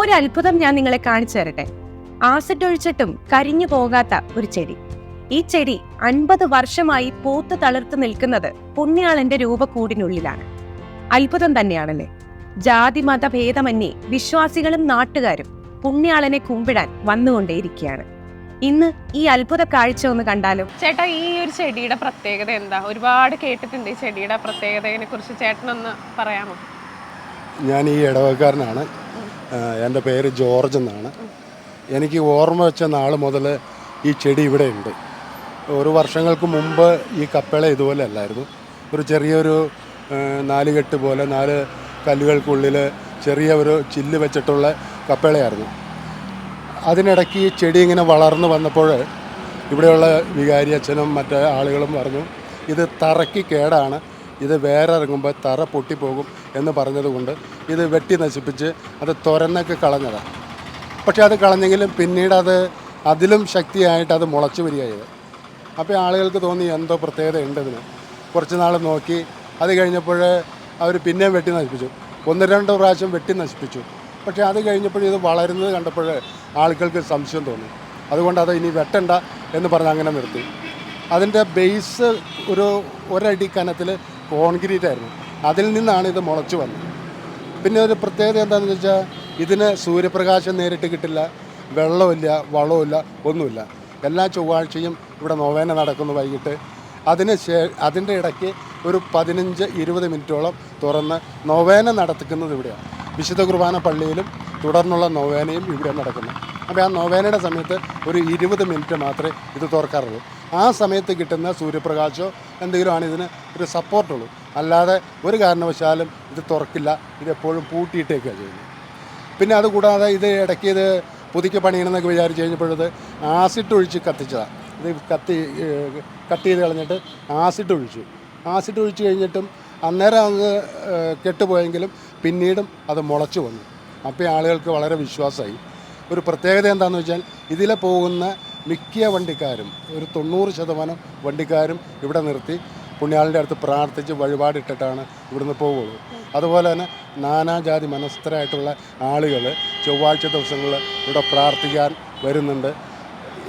ഒരു അത്ഭുതം ഞാൻ നിങ്ങളെ കാണിച്ചു തരട്ടെ. ആസിഡ് ഒഴിച്ചിട്ടും കരിഞ്ഞു പോകാത്ത ഒരു ചെടി. ഈ ചെടി അൻപത് വർഷമായി പൂത്ത് തളിർത്ത് നിൽക്കുന്നത് പുണ്യാളന്റെ രൂപക്കൂടിനുള്ളിലാണ്. അത്ഭുതം തന്നെയാണല്ലേ? ജാതി മത ഭേദമന്യേ വിശ്വാസികളും നാട്ടുകാരും പുണ്യാളനെ കുമ്പിടാൻ വന്നുകൊണ്ടേയിരിക്കുകയാണ്. ഇന്ന് ഈ അത്ഭുത കാഴ്ച ഒന്ന് കണ്ടാലും? ചേട്ടാ ഈ ഒരു ചെടിയുടെ പ്രത്യേകത എന്താ? ഒരുപാട് കേട്ടിട്ടുണ്ട് ഈ ചെടിയുടെ പ്രത്യേകതയെ കുറിച്ച് ചേട്ടനൊന്ന് പറയാമോ? ഞാൻ ഈ ഇടവക്കാരനാണ് എന്റെ പേര് ജോർജ് എന്നാണ്. എനിക്ക് ഓർമ്മ വെച്ച നാൾ മുതൽ ഈ ചെടി ഇവിടെ ഉണ്ട്. ഒരു വർഷങ്ങൾക്ക് മുമ്പ് ഈ കപ്പേള ഇതുപോലെ അല്ലായിരുന്നു. ഒരു ചെറിയൊരു നാലുകെട്ട് പോലെ നാല് കല്ലുകൾക്കുള്ളിൽ ചെറിയ ഒരു ചില്ല് വെച്ചിട്ടുള്ള കപ്പേളയായിരുന്നു. അതിനിടയ്ക്ക് ഈ ചെടി ഇങ്ങനെ വളർന്നു വന്നപ്പോൾ ഇവിടെയുള്ള വികാരി അച്ഛനും മറ്റേ ആളുകളും പറഞ്ഞു ഇത് തറയ്ക്ക് കേടാണ്. ഇത് വേറെ ഇറങ്ങുമ്പോൾ തറ പൊട്ടിപ്പോകും എന്ന് പറഞ്ഞതുകൊണ്ട് ഇത് വെട്ടി നശിപ്പിച്ച് അത് തുരന്നൊക്കെ കളഞ്ഞതാണ് പക്ഷേ അത് കളഞ്ഞെങ്കിലും പിന്നീട് അത് അതിലും ശക്തിയായിട്ട് അത് മുളച്ചു വരികയത് അപ്പോൾ ആളുകൾക്ക് തോന്നി എന്തോ പ്രത്യേകത ഉണ്ട് ഇതിന്. കുറച്ച് നാൾ നോക്കി അത് കഴിഞ്ഞപ്പോൾ അവർ പിന്നെയും വെട്ടി നശിപ്പിച്ചു. ഒന്ന് രണ്ട് പ്രാവശ്യം വെട്ടി നശിപ്പിച്ചു. പക്ഷേ അത് കഴിഞ്ഞപ്പോൾ ഇത് വളരുന്നത് കണ്ടപ്പോൾ ആളുകൾക്ക് സംശയം തോന്നി. അതുകൊണ്ട് അത് ഇനി വെട്ടണ്ട എന്ന് പറഞ്ഞ് അങ്ങനെ നിർത്തി. അതിന്റെ ബേസ് ഒരു ഒരടി കനത്തിൽ കോൺക്രീറ്റ് ആയിരുന്നു അതിൽ നിന്നാണ് ഇത് മുളച്ചു വന്നത്. പിന്നെ ഒരു പ്രത്യേകത എന്താണെന്ന് വെച്ചാൽ ഇതിന് സൂര്യപ്രകാശം നേരിട്ട് കിട്ടില്ല. വെള്ളമില്ല വളമില്ല ഒന്നുമില്ല. എല്ലാ ചൊവ്വാഴ്ചയും ഇവിടെ നോവേന നടക്കുന്നു വൈകിട്ട്. അതിന് ശേ അതിന്റെ ഇടയ്ക്ക് ഒരു പതിനഞ്ച് ഇരുപത് മിനിറ്റോളം തുറന്ന് നോവേന നടത്തിക്കുന്നത് ഇവിടെയാണ്. വിശുദ്ധ കുർബാന പള്ളിയിലും തുടർന്നുള്ള നോവേനയും ഇവിടെ നടക്കുന്നു. അപ്പോൾ ആ നോവേനയുടെ സമയത്ത് ഒരു ഇരുപത് മിനിറ്റ് മാത്രമേ ഇത് തുറക്കാറുള്ളൂ. ആ സമയത്ത് കിട്ടുന്ന സൂര്യപ്രകാശമോ എന്തെങ്കിലും ആണ് ഇതിന് ഒരു സപ്പോർട്ടുള്ളൂ അല്ലാതെ ഒരു കാരണവശാലും ഇത് തുറക്കില്ല. ഇത് എപ്പോഴും പൂട്ടിയിട്ടേക്കാണ് ചെയ്യുന്നത്. പിന്നെ അതുകൂടാതെ ഇത് ഇടയ്ക്ക് ഇത് പുതുക്കി പണിയണമെന്നൊക്കെ വിചാരിച്ച് കഴിഞ്ഞപ്പോഴത് ആസിഡ് ഒഴിച്ച് കത്തിച്ചതാണ് ഇത് കത്തി കട്ട് ചെയ്ത് കളഞ്ഞിട്ട് ആസിഡ് ഒഴിച്ചു. ആസിഡ് ഒഴിച്ച് കഴിഞ്ഞിട്ടും അന്നേരം അങ്ങ് കെട്ടുപോയെങ്കിലും പിന്നീടും അത് മുളച്ചു വന്നു. അപ്പോൾ ആളുകൾക്ക് വളരെ വിശ്വാസമായി. ഒരു പ്രത്യേകത എന്താണെന്ന് വെച്ചാൽ ഇതിലെ പോകുന്ന മിക്ക വണ്ടിക്കാരും ഒരു തൊണ്ണൂറ് ശതമാനം വണ്ടിക്കാരും ഇവിടെ നിർത്തി പുണ്യാളിന്റെ അടുത്ത് പ്രാർത്ഥിച്ച് വഴിപാടിട്ടിട്ടാണ് ഇവിടുന്ന് പോകുള്ളൂ അതുപോലെ തന്നെ നാനാജാതി മനസ്ഥരായിട്ടുള്ള ആളുകൾ ചൊവ്വാഴ്ച ദിവസങ്ങളിൽ ഇവിടെ പ്രാർത്ഥിക്കാൻ വരുന്നുണ്ട്.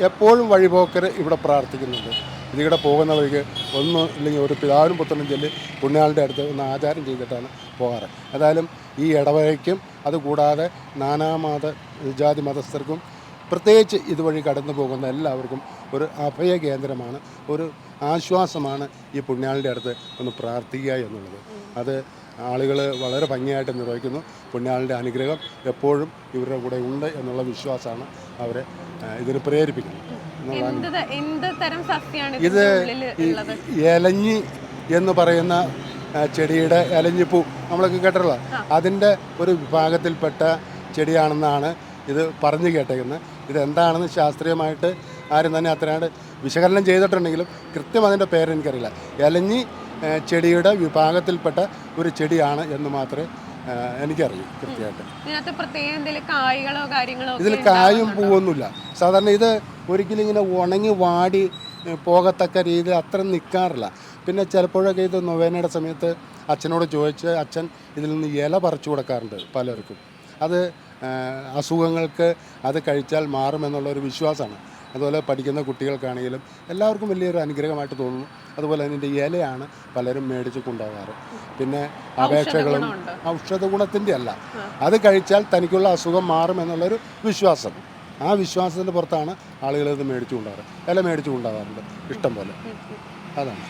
എപ്പോഴും വഴിപോക്കർ ഇവിടെ പ്രാർത്ഥിക്കുന്നുണ്ട്. ഇതിവിടെ പോകുന്ന വഴിക്ക് ഒന്നും ഇല്ലെങ്കിൽ ഒരു പിതാവിനും പുത്രനും ചൊല്ലി പുണ്യാളിന്റെ അടുത്ത് ഒന്ന് ആചാരം ചെയ്തിട്ടാണ് പോകാറ്. ഏതായാലും ഈ ഇടവകയ്ക്കും അതുകൂടാതെ നാനാമത ജാതി മതസ്ഥർക്കും പ്രത്യേകിച്ച് ഇതുവഴി കടന്നു പോകുന്ന എല്ലാവർക്കും ഒരു അഭയ കേന്ദ്രമാണ് ഒരു ആശ്വാസമാണ് ഈ പുണ്യാളിന്റെ അടുത്ത് ഒന്ന് പ്രാർത്ഥിക്കുക എന്നുള്ളത്. അത് ആളുകൾ വളരെ ഭംഗിയായിട്ട് നിർവഹിക്കുന്നു. പുണ്യാളിന്റെ അനുഗ്രഹം എപ്പോഴും ഇവരുടെ കൂടെ ഉണ്ട് എന്നുള്ള വിശ്വാസമാണ് അവരെ ഇതിന് പ്രേരിപ്പിക്കുന്നത്. ഇത് ഏലഞ്ഞി എന്ന് പറയുന്ന ചെടിയുടെ ഇലഞ്ഞിപ്പൂ നമ്മളൊക്കെ കേട്ടിട്ടുള്ള അതിന്റെ ഒരു വിഭാഗത്തിൽപ്പെട്ട ചെടിയാണെന്നാണ് ഇത് പറഞ്ഞു കേട്ടേക്കുന്നത്. ഇത് എന്താണെന്ന് ശാസ്ത്രീയമായിട്ട് ആരും തന്നെ അത്രയാണ്ട് വിശകലനം ചെയ്തിട്ടുണ്ടെങ്കിലും കൃത്യം അതിന്റെ പേര് എനിക്കറിയില്ല. ഇലഞ്ഞി ചെടിയുടെ വിഭാഗത്തിൽപ്പെട്ട ഒരു ചെടിയാണ് എന്ന് മാത്രമേ എനിക്കറിയൂ കൃത്യമായിട്ട്. ഇതിൽ കായും പൂവൊന്നുമില്ല. സാധാരണ ഇത് ഒരിക്കലും ഇങ്ങനെ ഉണങ്ങി വാടി പോകത്തക്ക രീതിയിൽ അത്ര നിൽക്കാറില്ല പിന്നെ ചിലപ്പോഴൊക്കെ ഇത് നൊവേനയുടെ സമയത്ത് അച്ഛനോട് ചോദിച്ച് അച്ഛൻ ഇതിൽ നിന്ന് ഇല പറിച്ചു കൊടുക്കാറുണ്ട് പലർക്കും. അത് അസുഖങ്ങൾക്ക് അത് കഴിച്ചാൽ മാറുമെന്നുള്ള ഒരു വിശ്വാസമാണ്. അതുപോലെ പഠിക്കുന്ന കുട്ടികൾക്കാണെങ്കിലും എല്ലാവർക്കും വലിയൊരു അനുഗ്രഹമായിട്ട് തോന്നുന്നു. അതുപോലെ അതിന്റെ ഇലയാണ് പലരും മേടിച്ച് കൊണ്ടുപോകാറ് പിന്നെ അപേക്ഷകളും. ഔഷധ ഗുണത്തിന്റെ അല്ല. അത് കഴിച്ചാൽ തനിക്കുള്ള അസുഖം മാറുമെന്നുള്ളൊരു വിശ്വാസം. ആ വിശ്വാസത്തിന്റെ പുറത്താണ് ആളുകൾ ഇത് മേടിച്ചു കൊണ്ടുപോകാറ് ഇല മേടിച്ചു കൊണ്ടുപോകാറുണ്ട് ഇഷ്ടം പോലെ.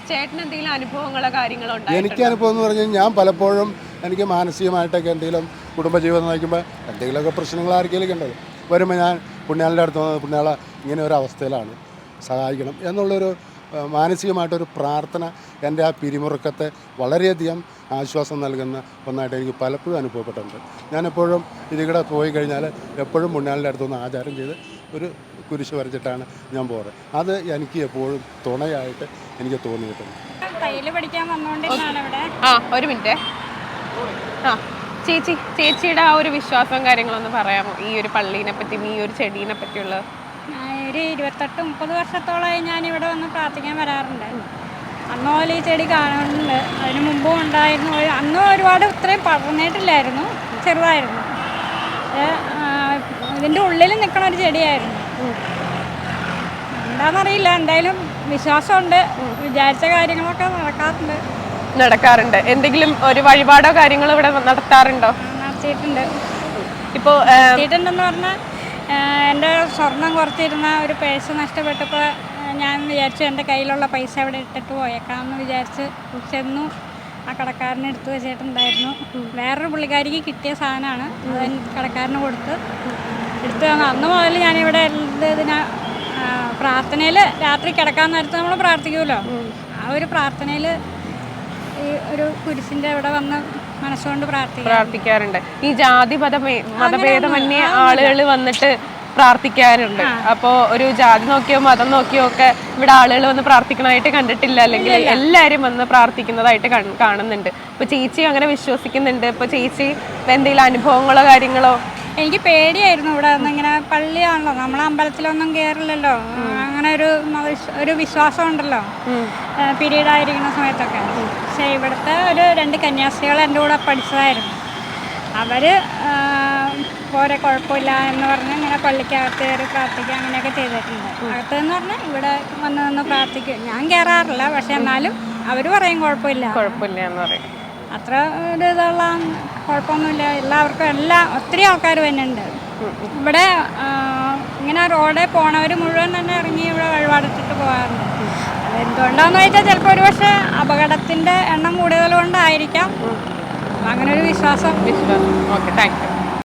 ചേട്ടന് എന്തെങ്കിലും അനുഭവങ്ങളോ കാര്യങ്ങളോ? എനിക്ക് അനുഭവം എന്ന് പറഞ്ഞാൽ ഞാൻ പലപ്പോഴും എനിക്ക് മാനസികമായിട്ടൊക്കെ എന്തെങ്കിലും കുടുംബജീവിതം നയിക്കുമ്പോൾ എന്തെങ്കിലുമൊക്കെ പ്രശ്നങ്ങൾ ആർക്കെങ്കിലും ഉണ്ടത് വരുമ്പോൾ ഞാൻ പുണ്യാളിന്റെ അടുത്ത് വന്നത് പുണ്യാള ഇങ്ങനെ ഒരു അവസ്ഥയിലാണ്. സഹായിക്കണം എന്നുള്ളൊരു മാനസികമായിട്ടൊരു പ്രാർത്ഥന എന്റെ ആ പിരിമുറുക്കത്തെ വളരെയധികം ആശ്വാസം നൽകുന്ന ഒന്നായിട്ട് എനിക്ക് പലപ്പോഴും അനുഭവപ്പെട്ടിട്ടുണ്ട്. ഞാനെപ്പോഴും ഇതികൂടെ പോയി കഴിഞ്ഞാൽ എപ്പോഴും പുണ്യാളിന്റെ അടുത്തുനിന്ന് ആചാരം ചെയ്ത് ഒരു കുരിശ് വരച്ചിട്ടാണ് ഞാൻ പോകാറ് അത് എനിക്ക് എപ്പോഴും തുണയായിട്ട് എനിക്ക് തോന്നിയിട്ടുണ്ട്. തയ്യൽ പഠിക്കാൻ വന്നുകൊണ്ടിരുന്നാണ് ഇവിടെ ആ ഒരു മിനിറ്റ്. ആ ചേച്ചി ചേച്ചിയുടെ ആ ഒരു വിശ്വാസവും കാര്യങ്ങളൊന്ന് പറയാമോ? ഈ ഒരു പള്ളീനെ പറ്റിയും ഈ ഒരു ചെടീനെ പറ്റിയുള്ള. ഞാൻ ഒരു ഇരുപത്തെട്ട് മുപ്പത് വർഷത്തോളമായി ഞാൻ ഇവിടെ വന്ന് പ്രാർത്ഥിക്കാൻ വരാറുണ്ട്. അന്ന് പോലെ ഈ ചെടി കാണുന്നുണ്ട്. അതിന് മുമ്പും ഉണ്ടായിരുന്നു. അന്നും ഒരുപാട് ഇത്രയും പടർന്നിട്ടില്ലായിരുന്നു. ചെറുതായിരുന്നു. ഇതിന്റെ ഉള്ളിൽ നിൽക്കണ ഒരു ചെടിയായിരുന്നു. എന്താണെന്നറിയില്ല എന്തായാലും വിശ്വാസമുണ്ട്. വിചാരിച്ച കാര്യങ്ങളൊക്കെ നടക്കാറുണ്ട്. നടക്കാറുണ്ട്. എന്തെങ്കിലും ഒരു വഴിപാടോ കാര്യങ്ങളോ ഇവിടെ നടത്താറുണ്ടോ? നടത്തിയിട്ടുണ്ട്. ഇപ്പോൾ നടത്തിയിട്ടുണ്ടെന്ന് പറഞ്ഞാൽ എന്റെ സ്വർണം കുറച്ചിരുന്ന ഒരു പേഴ്സ് നഷ്ടപ്പെട്ടപ്പോൾ ഞാൻ വിചാരിച്ചു എന്റെ കയ്യിലുള്ള പൈസ അവിടെ ഇട്ടിട്ട് പോയേക്കാമെന്ന് വിചാരിച്ച് ചെന്നു. ആ കടക്കാരനെ എടുത്തു വെച്ചിട്ടുണ്ടായിരുന്നു. വേറൊരു പുള്ളിക്കാരിക്ക് കിട്ടിയ സാധനമാണ് അത് കടക്കാരന് കൊടുത്ത് എടുത്തു അന്ന് മുതൽ ഞാനിവിടെ ഇതിന് പ്രാർത്ഥനയിൽ രാത്രി കിടക്കാൻ നേരത്ത് നമ്മൾ പ്രാർത്ഥിക്കുമല്ലോ. ആ ഒരു പ്രാർത്ഥനയിൽ ഈ ഒരു കുരിശിന്റെ അവിടെ വന്ന് മനസ്സുകൊണ്ട് പ്രാർത്ഥിക്കും പ്രാർത്ഥിക്കാറുണ്ട്. ഈ ജാതി മതമേ മതഭേദമന്യേ ആളുകൾ വന്നിട്ട് പ്രാർത്ഥിക്കാറുണ്ട്. അപ്പോ ഒരു ജാതി നോക്കിയോ മതം നോക്കിയോ ഒക്കെ ഇവിടെ ആളുകൾ വന്ന് പ്രാർത്ഥിക്കണതായിട്ട് കണ്ടിട്ടില്ല. അല്ലെങ്കിൽ എല്ലാവരും വന്ന് പ്രാർത്ഥിക്കുന്നതായിട്ട് കാണുന്നുണ്ട്. ഇപ്പൊ ചേച്ചി അങ്ങനെ വിശ്വസിക്കുന്നുണ്ട്. ഇപ്പൊ ചേച്ചി എന്തെങ്കിലും അനുഭവങ്ങളോ കാര്യങ്ങളോ എനിക്ക് പേടിയായിരുന്നു ഇവിടെ നിന്ന് ഇങ്ങനെ പള്ളിയാണല്ലോ. നമ്മൾ അമ്പലത്തിലൊന്നും കയറില്ലല്ലോ അങ്ങനെ ഒരു ഒരു വിശ്വാസം ഉണ്ടല്ലോ. പീരീഡ് ആയിരിക്കുന്ന സമയത്തൊക്കെ. പക്ഷേ ഇവിടുത്തെ ഒരു രണ്ട് കന്യാസ്ത്രീകൾ എന്റെ കൂടെ പഠിച്ചതായിരുന്നു. അവർ പോരെ കുഴപ്പമില്ല എന്ന് പറഞ്ഞ് ഇങ്ങനെ പള്ളിക്കകത്ത് കയറി പ്രാർത്ഥിക്കുക അങ്ങനെയൊക്കെ ചെയ്തിട്ടുണ്ട്. അകത്ത് എന്ന് പറഞ്ഞാൽ ഇവിടെ വന്ന് നിന്ന് പ്രാർത്ഥിക്കും. ഞാൻ കയറാറില്ല പക്ഷെ എന്നാലും അവർ പറയും കുഴപ്പമില്ല. കുഴപ്പമില്ല എന്ന് പറയും. അത്ര ഒരു ഇതുള്ള കുഴപ്പമൊന്നുമില്ല. എല്ലാവർക്കും എല്ലാ ഒത്തിരി ആൾക്കാർ വരുന്നുണ്ട്. ഇവിടെ ഇങ്ങനെ റോഡിൽ പോണവർ മുഴുവൻ തന്നെ ഇറങ്ങി ഇവിടെ വഴിപാടിട്ടിട്ട് പോകാറുണ്ട്. അതെന്തുകൊണ്ടാന്ന് വെച്ചാൽ ചിലപ്പോൾ ഒരു പക്ഷേ അപകടത്തിന്റെ എണ്ണം കൂടുതൽ കൊണ്ടായിരിക്കാം. അങ്ങനെ ഒരു വിശ്വാസം. വിശ്വാസം. Okay thank you.